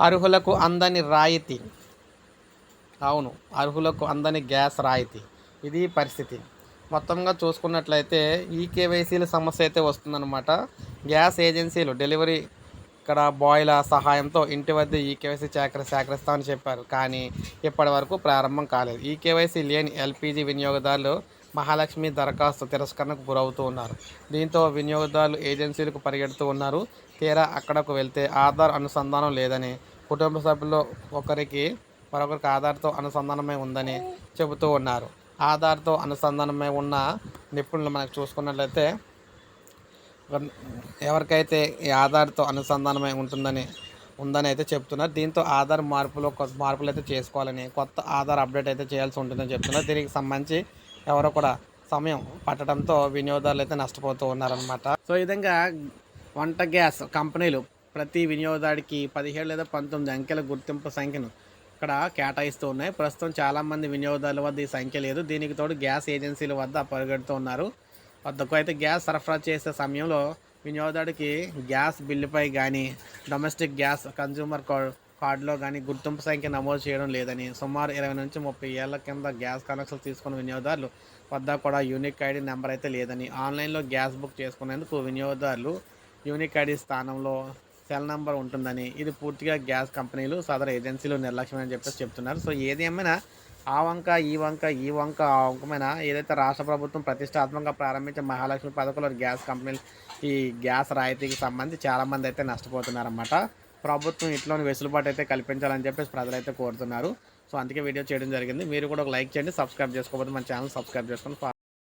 అర్హులకు అందని రాయితీ. అవును అర్హులకు అందని గ్యాస్ రాయితీ. ఇది పరిస్థితి. మొత్తంగా చూసుకున్నట్లయితే ఈ కేవైసీల సమస్య అయితే వస్తుందన్నమాట. గ్యాస్ ఏజెన్సీలు డెలివరీ ఇక్కడ బాయ్ల సహాయంతో ఇంటి వద్ద ఈ కేవైసీ సేకర సేకరిస్తామని చెప్పారు. కానీ ఇప్పటి వరకు ప్రారంభం కాలేదు. ఈ కేవైసీ లేని ఎల్పిజి వినియోగదారులు మహాలక్ష్మి దరఖాస్తు తిరస్కరణకు గురవుతూ ఉన్నారు. దీంతో వినియోగదారులు ఏజెన్సీలకు పరిగెడుతూ ఉన్నారు. తీరా అక్కడకు వెళ్తే ఆధార్ అనుసంధానం లేదని కుటుంబ సభ్యుల్లో ఒకరికి మరొకరికి ఆధార్తో అనుసంధానమై ఉందని చెబుతూ ఉన్నారు. ఆధార్తో అనుసంధానమై ఉన్న నిపుణులు మనకు చూసుకున్నట్లయితే ఎవరికైతే ఈ ఆధార్తో అనుసంధానమై ఉంటుందని ఉందని అయితే చెప్తున్నారు దీంతో ఆధార్ మార్పులో కొత్త మార్పులు అయితే చేసుకోవాలని కొత్త ఆధార్ అప్డేట్ అయితే చేయాల్సి ఉంటుందని చెప్తున్నారు దీనికి సంబంధించి ఎవరో కూడా సమయం పట్టడంతో వినియోగదారులు అయితే నష్టపోతూ ఉన్నారనమాట సో ఈ విధంగా వంట గ్యాస్ కంపెనీలు ప్రతి వినియోగదారుడికి పదిహేడు లేదా పంతొమ్మిది అంకెల గుర్తింపు సంఖ్యను ఇక్కడ కేటాయిస్తూ ఉన్నాయి. ప్రస్తుతం చాలామంది వినియోగదారుల వద్ద ఈ సంఖ్య లేదు. దీనికి తోడు గ్యాస్ ఏజెన్సీల వద్ద పరిగెడుతూ ఉన్నారు. వద్దకు అయితే గ్యాస్ సరఫరా చేసే సమయంలో వినియోగదారుడికి గ్యాస్ బిల్లుపై కానీ డొమెస్టిక్ గ్యాస్ కన్జ్యూమర్ కార్డ్ కార్డులో కానీ గుర్తింపు సంఖ్య నమోదు చేయడం లేదని సుమారు ఇరవై నుంచి ముప్పై ఏళ్ళ కింద గ్యాస్ కనెక్షన్ తీసుకున్న వినియోగదారులు వద్ద కూడా యూనిక్ ఐడి నెంబర్ అయితే లేదని ఆన్లైన్లో గ్యాస్ బుక్ చేసుకునేందుకు వినియోగదారులు యూనిక్ ఐడి స్థానంలో సెల్ నెంబర్ ఉంటుందని ఇది పూర్తిగా గ్యాస్ కంపెనీలు సదరు ఏజెన్సీలు నిర్లక్ష్యమని చెప్పేసి చెప్తున్నారు. సో ఏదేమైనా ఆ వంక ఈ వంక ఈ వంక ఆ వంకమైన ఏదైతే రాష్ట్ర ప్రభుత్వం ప్రతిష్టాత్మకంగా ప్రారంభించిన మహాలక్ష్మి పథకంలో గ్యాస్ కంపెనీలు ఈ గ్యాస్ రాయితీకి సంబంధించి చాలామంది అయితే నష్టపోతున్నారన్నమాట. ప్రభుత్వం ఇట్లోని వెసులుబాటు అయితే కల్పించాలని చెప్పేసి ప్రజలైతే కోరుతున్నారు. సో అందుకే వీడియో చేయడం జరిగింది. మీరు కూడా ఒక లైక్ చేయండి సబ్స్క్రైబ్ చేసుకోకపోతే మన ఛానల్ సబ్స్క్రైబ్ చేసుకొని